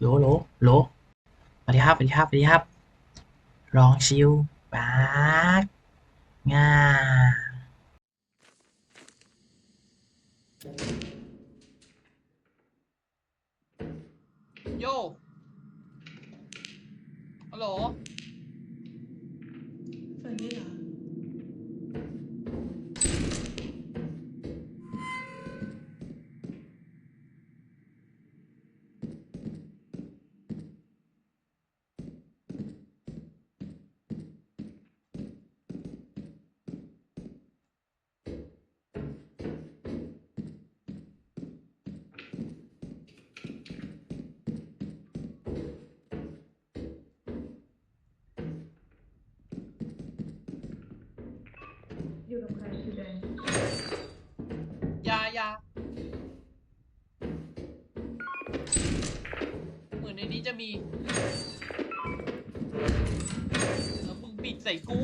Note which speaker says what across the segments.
Speaker 1: โหลโหลโหลสวัสดีครับสวัสดีครับสวัสดีครับลองชิวปากง่า
Speaker 2: โยฮัลโหล
Speaker 3: เฟิร์นนี่เหรอ อยู่กับใครชื่อแดง
Speaker 2: ยายาเหมือนในนี้จะมีแล้วมึงปิดใส่กู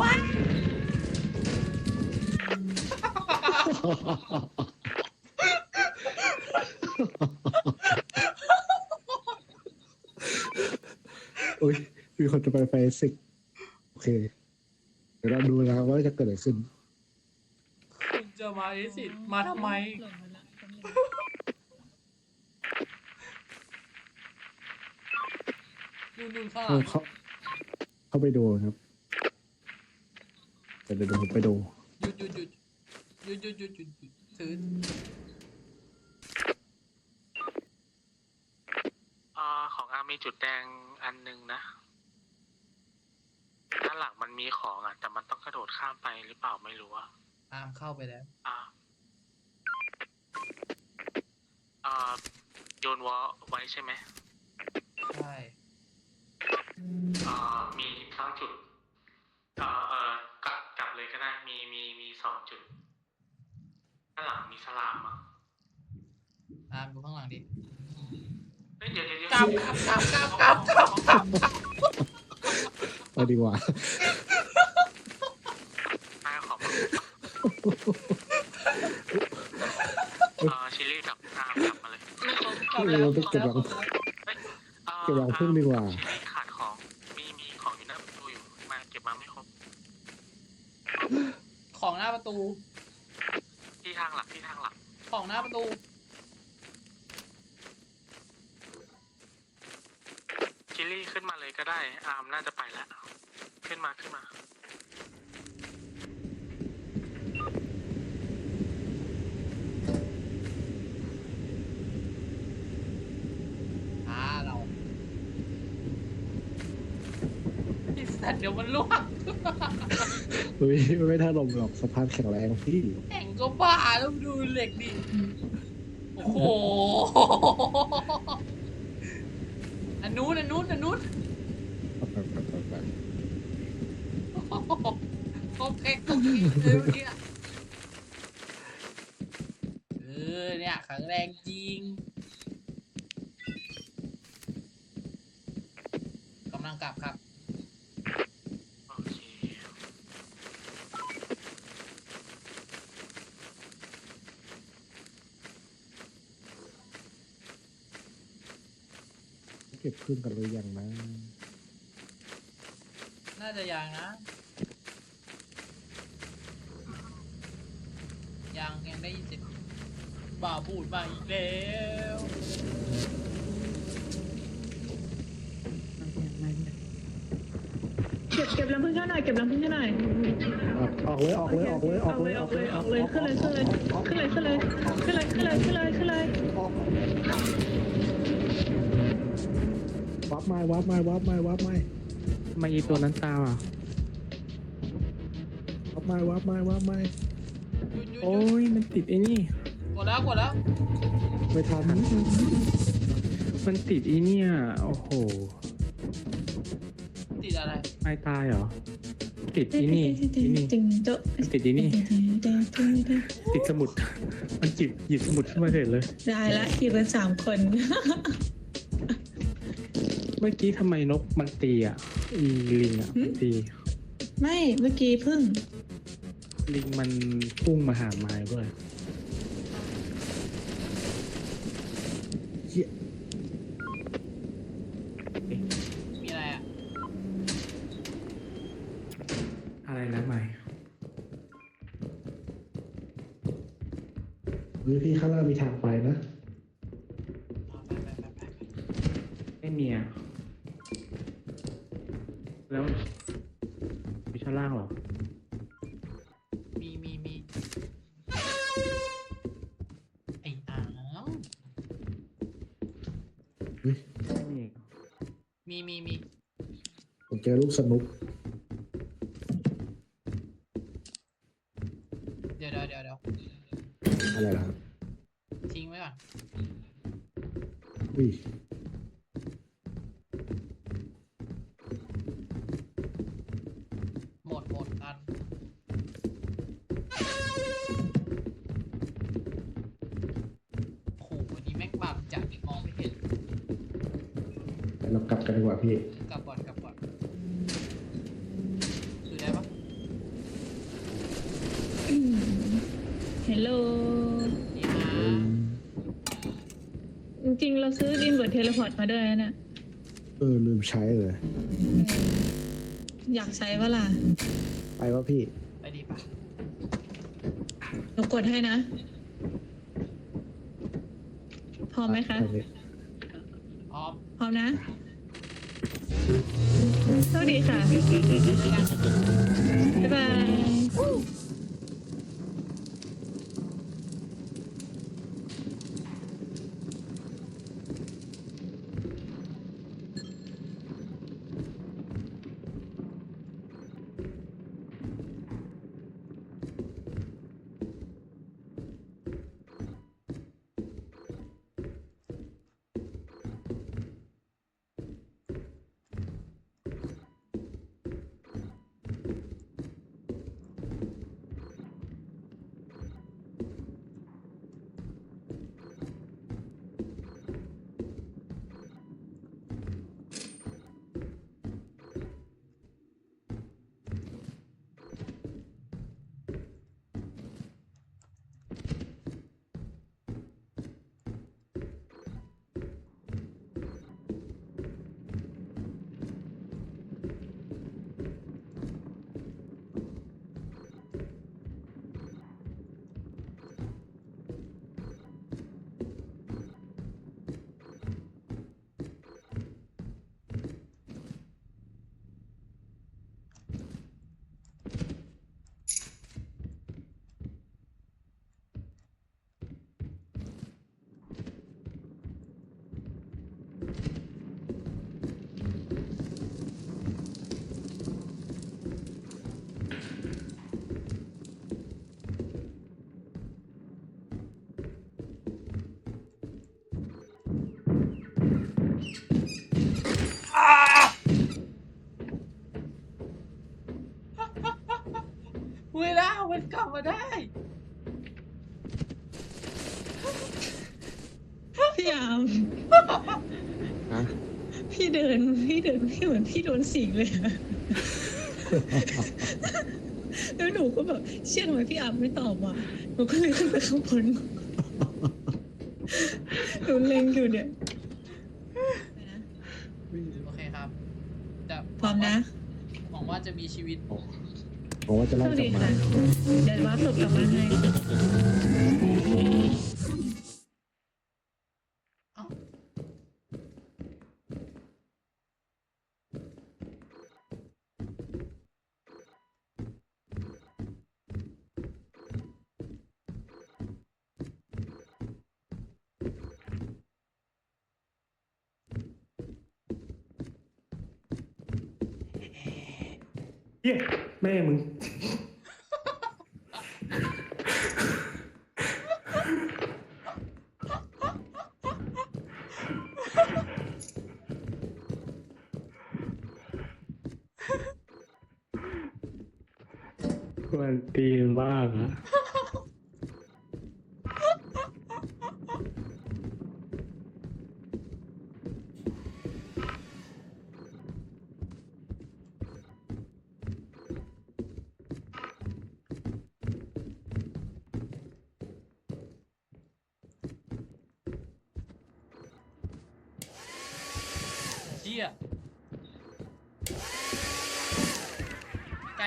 Speaker 2: ว้า
Speaker 4: อุ้ยมีคนจะไปไฟสิกโอเค ดี๋ยวเราดูนะครับว่าจะเกิดอะไรขึ้น
Speaker 2: มึงจะมาไอสิมาทำไม
Speaker 3: หล่นมาละแป๊บนึง
Speaker 2: นู่นนู่นข้างห
Speaker 4: เข้า
Speaker 2: ลัง
Speaker 4: เข้าเข้าไปดูครับเดี๋ยวเดี๋ยวผมไปดู
Speaker 2: หยุดหยุดหยุดหยุดหยุดหยุดหยุดหยุดถือ
Speaker 5: อ่าของอาร์มมีจุดแดงอันหนึ่งนะด้านหลังมันมีของอะ แต่มันต้องกระโดดข้ามไปหรือเปล่าไม่รู้อะ
Speaker 2: อามเข้าไปแล้ว
Speaker 5: อ่าอ่าโยนวอลไว้ใช่ไหม
Speaker 2: ใช่
Speaker 5: อ่ามีทั้งจุดเอ่อเออกลับกลับเลยก็ได้มีมีมีสองจุดด้านหลังมีสลามอะ
Speaker 2: อามดูข้างหลังดิ
Speaker 5: เฮ้ยเดี๋ยวเดี๋ยวเดี๋ยว
Speaker 2: กลับกลับกลับกลับกลับกลับ
Speaker 4: ไปดีกว่า
Speaker 5: เออชิลลี่กลับตามกลับมาเลยไม่ครบ
Speaker 2: คร
Speaker 5: บแล้
Speaker 2: องเก็ล้รบ
Speaker 5: แล้วเฮ้เก็บรังพึ่งดีกว่า
Speaker 2: สัตว์เดี๋ยวมันล่วง
Speaker 4: เฮ้ยไม่ท่าลมหรอกสะพานแข็งแรงพี่
Speaker 2: แข่งก็บ้าแล้วดูเหล็กดิ โอ้โห อันนู้นอันนู้นอันนู้นโอเคโอเคเลยเมื่อกี้อะเออเนี่ยแข็งแรงจริงกำลังกลับครับ
Speaker 5: โอเค
Speaker 4: เก็บขึ้นกันเลยยังนะ
Speaker 2: น่าจะยังนะยังยังได้ยินเสียงบ่าวพูดมาอีกแล้ว
Speaker 3: เก็บเก็บลำพึ่งให้หน่อยเก็บลำพึ่งให้หน่อย
Speaker 4: ออกเลยออกเลยออกเลยอ
Speaker 3: อ
Speaker 4: อ
Speaker 3: อกก
Speaker 4: เล
Speaker 3: เลยย
Speaker 4: อ
Speaker 3: อ
Speaker 4: อ
Speaker 3: อกก
Speaker 4: เล
Speaker 3: เลยย
Speaker 4: อ
Speaker 3: อ
Speaker 4: อ
Speaker 3: อกก
Speaker 4: เล
Speaker 3: เลยยขึ้นเลยขึ้นเลยขึ้นเลยขึ้นเลยขึ้นเลยขึ้นเลยขึ้นเลยขึ้นเลย
Speaker 4: วับ ไม้วับไม้วับไม้วับไม้
Speaker 6: ทำไมอีตัวนั้นตามอะ
Speaker 4: วับไม้วับไม้วับไม้
Speaker 2: หยุดหยุดห
Speaker 6: โอ้
Speaker 2: ยุด
Speaker 6: ยมันติดไอ้นี่
Speaker 2: กดแล้วกดแล้ว
Speaker 4: ไม่ทัน
Speaker 6: มันติดไอ้เนี่ยโอ้โห
Speaker 2: ติดอะไร
Speaker 6: ไม่ตายเหรอ ติดไอ้นี่ไอ้นี่
Speaker 3: จึงโต๊ะ
Speaker 6: มันติดไอ้นี่ ติดสมุด มันจิบหยิบสมุดขึ้นมาเสร็จเลย
Speaker 3: ได้ละอยู่กันสามคน
Speaker 6: เมื่อกี้ทำไมนกมันตีอะอีลิงอะมันตี
Speaker 3: ไม่เมื่อกี้พึ่ง
Speaker 6: ลิงมันพุ่งมาหาไม้ด้วย
Speaker 4: เหี้ย ม่
Speaker 6: มีอีก
Speaker 2: มีมีมี
Speaker 4: ผมเจอลูกสนุก
Speaker 2: เดี๋ยวเดี๋ยวเดี๋ยวเดี๋ยว
Speaker 4: อะไรล่ะครับ
Speaker 2: ทิ้งไว้ก่อน
Speaker 4: อุ้ย
Speaker 3: ฮัลโหล
Speaker 2: นี่นะ
Speaker 3: จริงๆ เราซื้อดินเวิร์ดเทเลพอร์ตมาด้วยนะเนี่ย
Speaker 4: เออ ลืมใช้เลย
Speaker 3: อยากใช้เวล่ะ
Speaker 4: ไปวะพี่
Speaker 2: ไปดีปะ
Speaker 3: เรากดให้นะ พร้อมไหมคะ
Speaker 4: ไปพี่
Speaker 2: พร้อม
Speaker 3: พร้อมนะสวัสดีค่ะ บ๊ายบาย
Speaker 2: ลับมาได้
Speaker 3: พี่ยาม
Speaker 4: ฮะ
Speaker 3: พี่เดินพี่เดินพี่เหมือนพี่โดนสิงเลยอะแล้วหนูก็แบบเชื่อทำไมพี่อามไม่ตอบว่ะหนูก็เลยขึ้นไปข้างบนหนูเล็งอยู่เนี่ย
Speaker 2: โอเคครับแต่
Speaker 3: พร้อมนะ
Speaker 2: หวังว่าจะมีชีวิต
Speaker 4: ผมว่าจะไล่
Speaker 3: วัส
Speaker 4: กลั
Speaker 3: ดี
Speaker 4: บมา
Speaker 3: ค่ะ เดี๋ยวว่าสดกลับมาให้
Speaker 2: เอ้า
Speaker 6: เย้ แม่มึง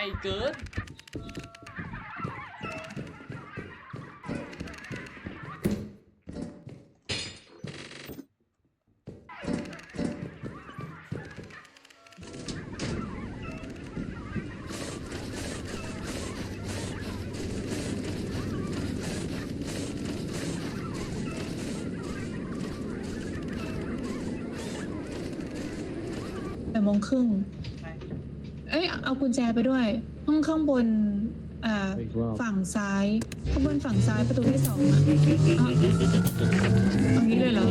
Speaker 6: า
Speaker 2: ยเกิน
Speaker 3: แปดโมงครึ่ง อ้ยเอากุญแจไปด้วย ห้องข้างบนอ่า
Speaker 6: อีกรอบ
Speaker 3: ฝั่งซ้าย ข้างบนฝั่งซ้ายประตูที่สองอะเอาเอางี้เลยเหรอ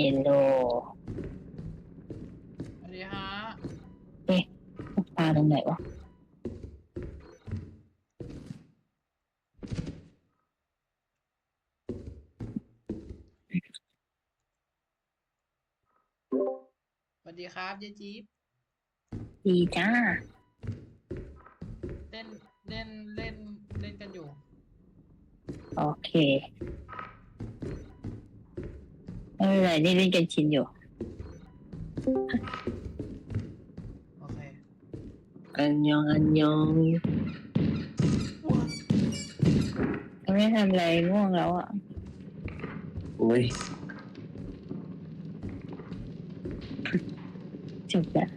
Speaker 7: เอโล
Speaker 2: สวัสดีฮะ
Speaker 7: ตาตรงไหนวะ
Speaker 2: สวัสดีครับเยจี๊บ
Speaker 7: ดีจ้า
Speaker 2: เล่นเล่นเล่นเล่นกันอยู่
Speaker 7: โอเค ไม่เป็นไรนี่เล่นกันชินอยู่
Speaker 2: โอเค
Speaker 7: อันยองอันยองไม่ทำอะไรง่วงแล้วอะ
Speaker 6: โอ้ย
Speaker 7: จบแล้ว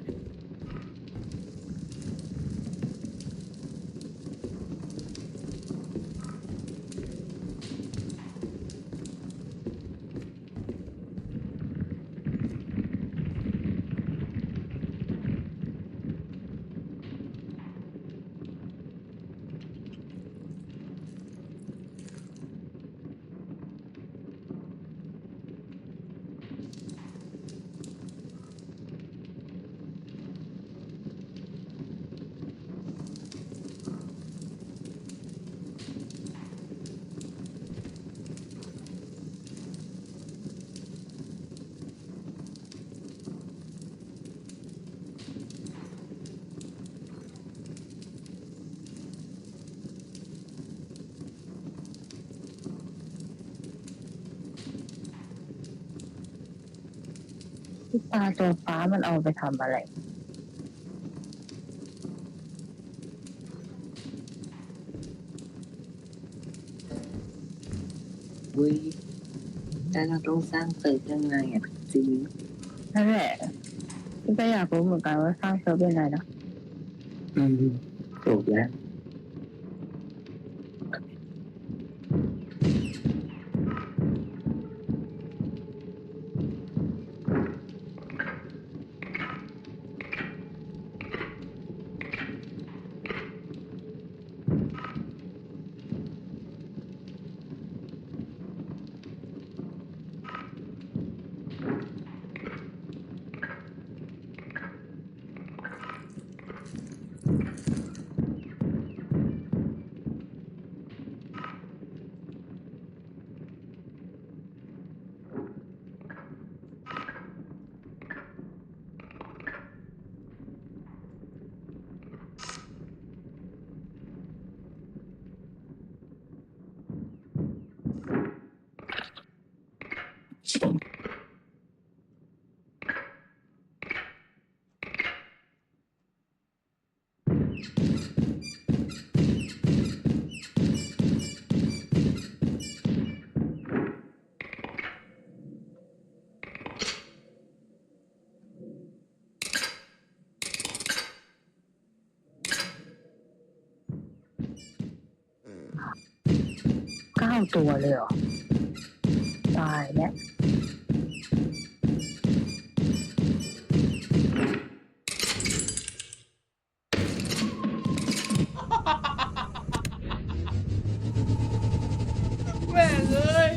Speaker 7: ะปลาตัวฟ้ามันเอาไปทำอะไร
Speaker 8: อุ้ยแล้วเราต้องสร้างตึกยังไงอะจริง
Speaker 7: นั่นแหละพี่ก็อยากรู้เหมือนกันว่าสร้างเซิร์ฟเป็นไงนะ
Speaker 8: อืมถูกแล้ว
Speaker 7: ตัวเลยเหรอ ตายแล้ว
Speaker 2: แม่งเลย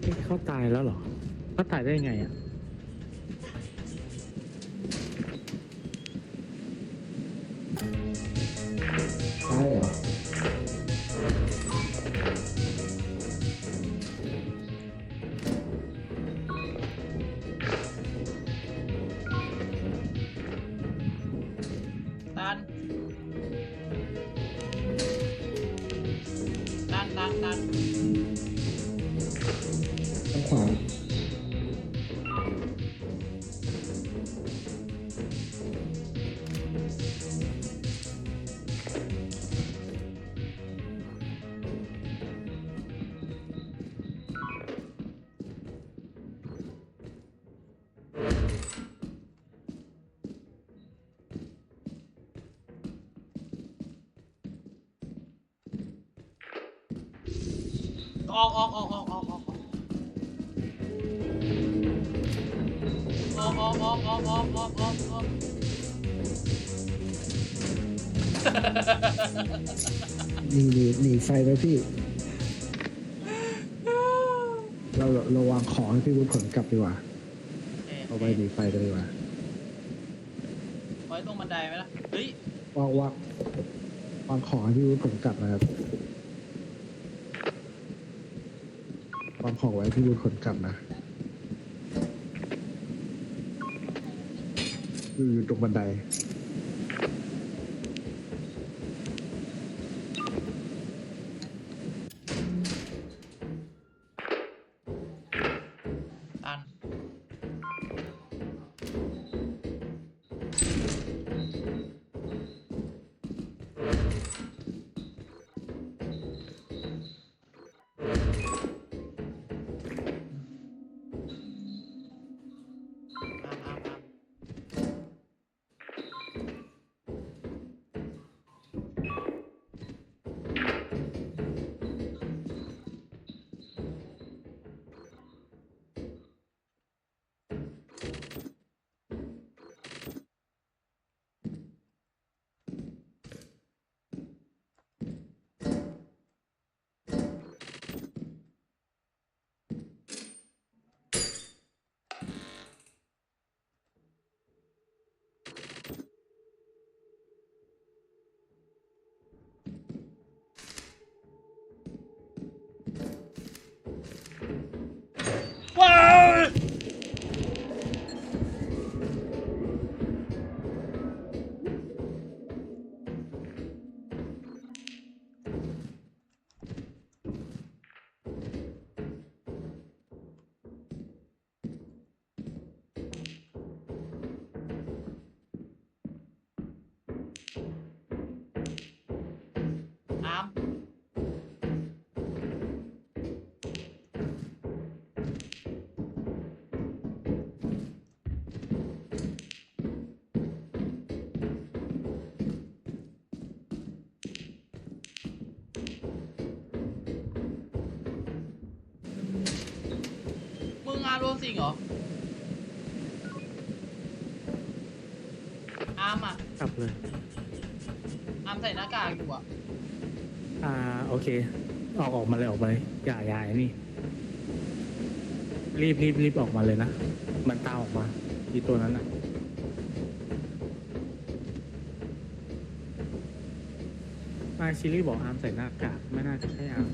Speaker 6: เอ๊ะเขาตายแล้วเหรอเขาตายได้ไงอะ
Speaker 4: อ
Speaker 2: อกออกออกออกออกออกออกออกออกออกออกออกออกออกออก
Speaker 4: หนีหนีหนีไฟไปพี่ เราเราวางของให้พี่วุฒิขนกลับดีกว่า เอาไปหนีไฟกันดีกว่า
Speaker 2: ไว้ตรงบันไดไหมล่ะ เฮ้ย
Speaker 4: วางวางวางของให้พี่วุฒิขนกลับนะครับ วางของไว้ให้พี่วุฒิขนกลับนะอยู่อยู่ตรงบันได
Speaker 2: สิงเหรออามอะ
Speaker 6: กลับเลย
Speaker 2: อามใส่หน้ากากอยู่อะ
Speaker 6: อ่า โอเค ออกออกมาเลยออกมาเลยอย่าอย่าไอ้นี่ รีบรีบรีบออกมาเลยนะ มันตามออกมาอีตัวนั้นอะ มาชิลลี่บอกอาร์มใส่หน้ากากไม่น่าจะใช่อาร์ม